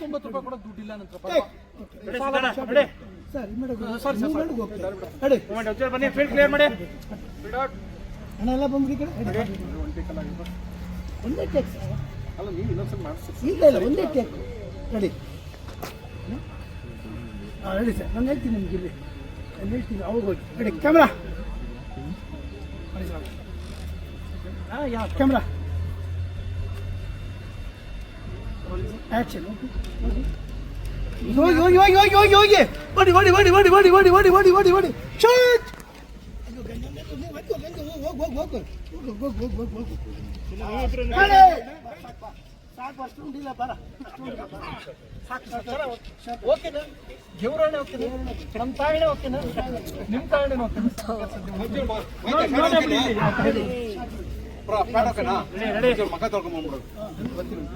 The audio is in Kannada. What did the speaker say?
ತೊಂಬತ್ತು ರೂಪಾಯಿ ದುಡ್ಡಿಲ್ಲ ಅಣ್ಣ ಎಲ್ಲ ಒಂದೇ ಟೇಕ್ ಇಲ್ಲ ಒಂದೇ ಟೇಕ್ ಹಾಂ ಹೇಳಿ ಸರ್. ನಾನು ಹೇಳ್ತೀನಿ ನಿಮ್ಗೆ ಇಲ್ಲಿ. ನಾನು ಹೇಳ್ತೀನಿ ಅವಾಗ ಹೋಗಿ. Ready camera. ಹಾಂ ಯಾ ಕ್ಯಾಮ್ರಾ. ಆ್ಯಕ್ಷನ್ ಹೋಗಿ ಹೋಗಿ ಹೋಗಿ ಹೋಗಿ ಹೋಗಿ ಹೋಗಿ ಓಡಿ ಓಡಿ ಓಡಿ ಓಡಿ ಓಡಿ ಓಡಿ ಓಡಿ ಓಡಿ ಓಡಿ ಓಡಿ ಶೂಟ್ ಓಕೆನಾ ಓಕೆನಾ ನಮ್ಮ ತಾಯಿನೇ ಓಕೆನಾ ನಿಮ್ಮ ಓಕೆನಾ ಪಾಡೋಕನಾ ಮಗ ತೊಳ್ಕೊಂಬಂದ್ಬಿಡೋದು ಬರ್ತೀನಿ